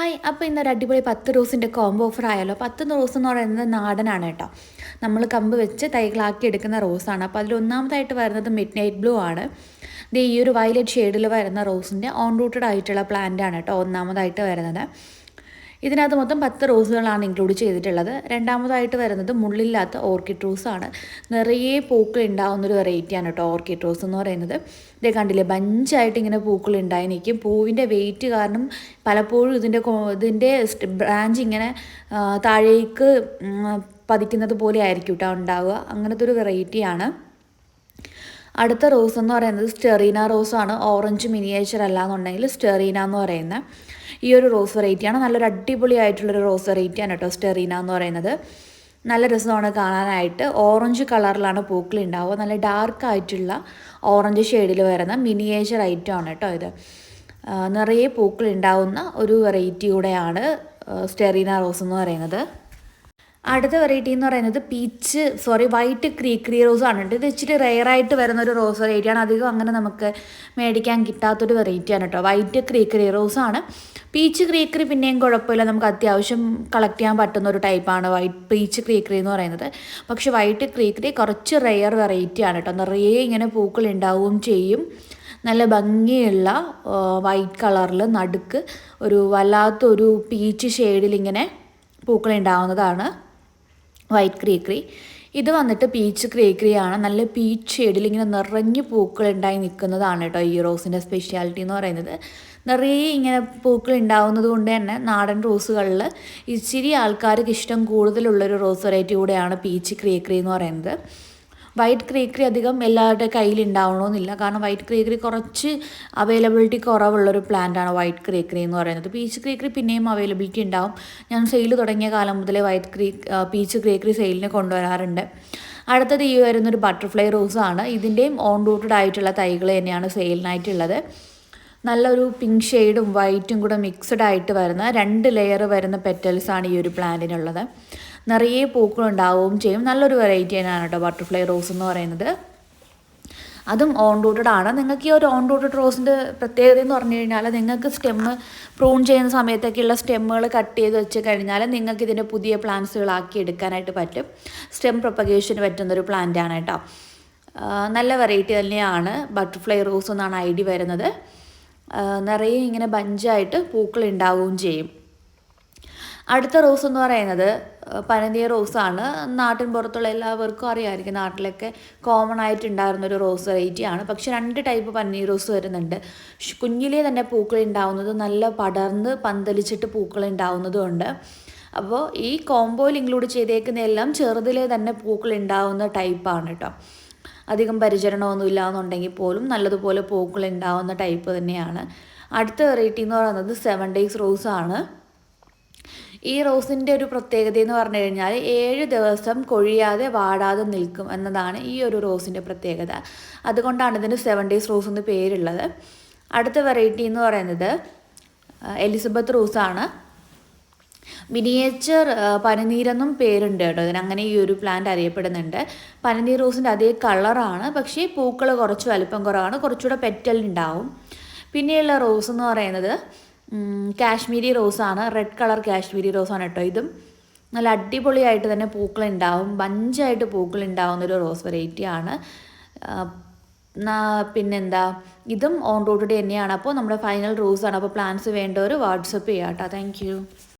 Hi അപ്പോൾ ഇന്നൊരു അടിപൊളി പത്ത് റോസിന്റെ കോംബോ ഓഫർ ആയാലോ പത്ത് റോസ് എന്ന് പറയുന്നത് നാടനാണ് കേട്ടോ. നമ്മൾ കമ്പ് വെച്ച് തൈകളാക്കി എടുക്കുന്ന റോസാണ്. അപ്പോൾ അതിൽ ഒന്നാമതായിട്ട് വരുന്നത് മിഡ് നൈറ്റ് ബ്ലൂ ആണ്. ഇത് ഈ ഒരു വയലറ്റ് ഷെയ്ഡിൽ വരുന്ന റോസിന്റെ ഓൺ റൂട്ടഡ് ആയിട്ടുള്ള പ്ലാന്റ് ആണ് കേട്ടോ ഒന്നാമതായിട്ട് വരുന്നത്. ഇതിനകത്ത് മൊത്തം പത്ത് റോസുകളാണ് ഇൻക്ലൂഡ് ചെയ്തിട്ടുള്ളത്. രണ്ടാമതായിട്ട് വരുന്നത് മുള്ളില്ലാത്ത ഓർക്കിഡ് ആണ്. നിറയെ പൂക്കൾ ഉണ്ടാകുന്ന ഒരു വെറൈറ്റിയാണ് കേട്ടോ ഓർക്കിഡ് റോസ് എന്ന് പറയുന്നത്. ഇതേ കണ്ടില്ലേ ബഞ്ചായിട്ട് ഇങ്ങനെ പൂക്കൾ ഉണ്ടായി നിൽക്കും പൂവിന്റെ വെയിറ്റ് കാരണം പലപ്പോഴും ഇതിന്റെ ഇതിന്റെ ബ്രാഞ്ച് ഇങ്ങനെ താഴേക്ക് പതിക്കുന്നത് പോലെ ആയിരിക്കും കേട്ടോ ഉണ്ടാവുക. അങ്ങനത്തെ ഒരു വെറൈറ്റിയാണ് അടുത്ത റോസ് എന്ന് പറയുന്നത് സ്റ്റെറീന റോസാണ് ഓറഞ്ച് മിനിയേച്ചർ അല്ല എന്നുണ്ടെങ്കിൽ സ്റ്റെറീന എന്ന് പറയുന്നത്. ഈ ഒരു റോസ് വെറൈറ്റിയാണ്. നല്ലൊരു അടിപൊളി ആയിട്ടുള്ളൊരു റോസ് വെറൈറ്റിയാണ് കേട്ടോ സ്റ്റെറീന എന്ന് പറയുന്നത്. നല്ല രസമാണ് കാണാനായിട്ട്. ഓറഞ്ച് കളറിലാണ് പൂക്കൾ ഉണ്ടാവുക നല്ല ഡാർക്ക് ആയിട്ടുള്ള ഓറഞ്ച് ഷെയ്ഡിൽ വരുന്ന മിനിയേച്ചർ ഐറ്റം ആണ് കേട്ടോ ഇത്. നിറയെ പൂക്കൾ ഉണ്ടാവുന്ന ഒരു വെറൈറ്റി കൂടെയാണ് സ്റ്റെറീന റോസ് എന്ന് പറയുന്നത്. അടുത്ത വെറൈറ്റി എന്ന് പറയുന്നത് പീച്ച് സോറി വൈറ്റ് ക്രീക്രി റോസ് ആണ്. ഇത് ഇച്ചിരി റെയറായിട്ട് വരുന്ന ഒരു റോസ് വെറൈറ്റിയാണ് അധികം അങ്ങനെ നമുക്ക് മേടിക്കാൻ കിട്ടാത്തൊരു വെറൈറ്റിയാണ് കേട്ടോ വൈറ്റ് ക്രീക്രി റോസ് ആണ്. പീച്ച് ക്രീക്രി പിന്നെയും കുഴപ്പമില്ല. നമുക്ക് അത്യാവശ്യം കളക്ട് ചെയ്യാൻ പറ്റുന്ന ഒരു ടൈപ്പാണ് വൈറ്റ് പീച്ച് ക്രീക്രി എന്ന് പറയുന്നത്. പക്ഷേ വൈറ്റ് ക്രീക്രി കുറച്ച് റെയർ വെറൈറ്റിയാണ് കേട്ടോ നിറയെ ഇങ്ങനെ പൂക്കൾ ഉണ്ടാവുകയും ചെയ്യും. നല്ല ഭംഗിയുള്ള വൈറ്റ് കളറിൽ നടുക്ക് ഒരു വല്ലാത്തൊരു പീച്ച് ഷെയ്ഡിൽ ഇങ്ങനെ പൂക്കൾ ഉണ്ടാവുന്നതാണ് വൈറ്റ് ക്രീക്രി. ഇത് വന്നിട്ട് പീച്ച് ക്രീക്രി ആണ് നല്ല പീച്ച് ഷെയ്ഡിൽ ഇങ്ങനെ നിറഞ്ഞ് പൂക്കൾ ഉണ്ടായി നിൽക്കുന്നതാണ് കേട്ടോ ഈ റോസിന്റെ സ്പെഷ്യാലിറ്റി എന്ന് പറയുന്നത്. നിറയെ ഇങ്ങനെ പൂക്കൾ ഉണ്ടാവുന്നത് കൊണ്ട് തന്നെ നാടൻ റോസുകളിൽ ഇച്ചിരി ആൾക്കാർക്ക് ഇഷ്ടം കൂടുതലുള്ളൊരു റോസ് വെറൈറ്റി കൂടെയാണ് പീച്ച് ക്രീക്രി എന്ന് പറയുന്നത്. വൈറ്റ് ക്രീക്കറി അധികം എല്ലാവരുടെ കയ്യിൽ ഉണ്ടാവണമെന്നില്ല കാരണം വൈറ്റ് ക്രീക്കറി കുറച്ച് അവൈലബിലിറ്റി കുറവുള്ളൊരു പ്ലാന്റാണ് വൈറ്റ് ക്രീക്കറി എന്ന് പറയുന്നത്. പീച്ച് ക്രീക്കറി പിന്നെയും അവൈലബിലിറ്റി ഉണ്ടാവും. ഞാൻ സെയിൽ തുടങ്ങിയ കാലം മുതലേ വൈറ്റ് ക്രീ പീച്ച് ക്രീക്കറി സെയിലിന് കൊണ്ടുവരാറുണ്ട്. അടുത്തത് ഈ വരുന്നൊരു ബട്ടർഫ്ലൈ റോസാണ്. ഇതിന്റെയും ഓൺ റൂട്ടഡ് ആയിട്ടുള്ള തൈകൾ തന്നെയാണ് സെയിലിനായിട്ടുള്ളത്. നല്ലൊരു പിങ്ക് ഷെയ്ഡും വൈറ്റും കൂടെ മിക്സഡ് ആയിട്ട് വരുന്ന രണ്ട് ലെയർ വരുന്ന പെറ്റൽസാണ് ഈ ഒരു പ്ലാന്റിനുള്ളത്. നിറയെ പൂക്കളുണ്ടാവുകയും ചെയ്യും. നല്ലൊരു വെറൈറ്റി തന്നെയാണ് കേട്ടോ ബട്ടർഫ്ലൈ റോസ് എന്ന് പറയുന്നത്. അതും ഓൺ റൂട്ടഡ് ആണ്. നിങ്ങൾക്ക് ഈ ഒരു ഓൺ റൂട്ടഡ് റോസിന്റെ പ്രത്യേകത എന്ന് പറഞ്ഞു കഴിഞ്ഞാൽ നിങ്ങൾക്ക് സ്റ്റെമ്മ് പ്രൂൺ ചെയ്യുന്ന സമയത്തൊക്കെയുള്ള സ്റ്റെമ്മുകൾ കട്ട് ചെയ്ത് വെച്ച് കഴിഞ്ഞാൽ നിങ്ങൾക്ക് ഇതിന്റെ പുതിയ പ്ലാന്റ്സുകളാക്കി എടുക്കാനായിട്ട് പറ്റും. സ്റ്റെം പ്രൊപ്പഗേഷന് പറ്റുന്നൊരു ആണ് കേട്ടോ. നല്ല വെറൈറ്റി തന്നെയാണ് ബട്ടർഫ്ലൈ റോസ് എന്നാണ് ഐ ഡി വരുന്നത്. നിറയെ ഇങ്ങനെ ബഞ്ചായിട്ട് പൂക്കൾ ഉണ്ടാവുകയും ചെയ്യും. അടുത്ത റോസ് എന്ന് പറയുന്നത് പനനീർ റോസാണ്. നാട്ടിൻ പുറത്തുള്ള എല്ലാവർക്കും അറിയാമായിരിക്കും നാട്ടിലൊക്കെ കോമൺ ആയിട്ട് ആയിട്ടുണ്ടായിരുന്ന ഒരു റോസ് വെറൈറ്റിയാണ് പക്ഷെ രണ്ട് ടൈപ്പ് പനീർ റോസ് വരുന്നുണ്ട്. കുഞ്ഞിലേ തന്നെ പൂക്കൾ ഉണ്ടാവുന്നത് നല്ല പടർന്ന് പന്തലിച്ചിട്ട് പൂക്കൾ ഉണ്ടാവുന്നതും ഉണ്ട്. അപ്പോൾ ഈ കോംബോയിൽ ഇൻക്ലൂഡ് ചെയ്തേക്കുന്ന എല്ലാം ചെറുതിലേ തന്നെ പൂക്കൾ ഉണ്ടാവുന്ന ടൈപ്പാണ് കേട്ടോ. അധികം പരിചരണമൊന്നും ഇല്ലാന്നുണ്ടെങ്കിൽ പോലും നല്ലതുപോലെ പൂക്കൾ ഉണ്ടാവുന്ന ടൈപ്പ് തന്നെയാണ്. അടുത്ത വെറൈറ്റി എന്ന് പറയുന്നത് സെവൻ ഡേയ്സ് ആണ്. ഈ റോസിന്റെ ഒരു പ്രത്യേകത എന്ന് പറഞ്ഞു കഴിഞ്ഞാൽ ഏഴ് ദിവസം കൊഴിയാതെ വാടാതെ നിൽക്കും എന്നതാണ് ഈ ഒരു റോസിന്റെ പ്രത്യേകത. അതുകൊണ്ടാണ് ഇതിന് സെവൻ ഡേയ്സ് റോസ് എന്ന് പേരുള്ളത്. അടുത്ത വെറൈറ്റി എന്ന് പറയുന്നത് എലിസബത്ത് റോസാണ് മിനിയേച്ചർ പനിനീരെന്നും പേരുണ്ട് കേട്ടോ. ഇതിന് അങ്ങനെ ഈ ഒരു പ്ലാന്റ് അറിയപ്പെടുന്നുണ്ട്. പനിനീർ റോസിന്റെ അതേ കളറാണ് പക്ഷേ പൂക്കൾ കുറച്ച് വലിപ്പം കുറവാണ്. കുറച്ചുകൂടെ പെറ്റലുണ്ടാവും. പിന്നെയുള്ള റോസ് എന്ന് പറയുന്നത് കാശ്മീരി റോസാണ്. റെഡ് കളർ കാശ്മീരി റോസാണ് കേട്ടോ ഇതും. നല്ല അടിപൊളിയായിട്ട് തന്നെ പൂക്കൾ ഉണ്ടാവും ബഞ്ചായിട്ട് പൂക്കൾ ഉണ്ടാവുന്ന ഒരു റോസ് വെറൈറ്റി ആണ് പിന്നെന്താ? ഇതും ഓൺ റോഡ് തന്നെയാണ്. അപ്പോൾ നമ്മുടെ ഫൈനൽ റോസാണ് അപ്പോൾ പ്ലാൻസ് വേണ്ടവർ വാട്സപ്പ് ചെയ്യാം കേട്ടോ താങ്ക്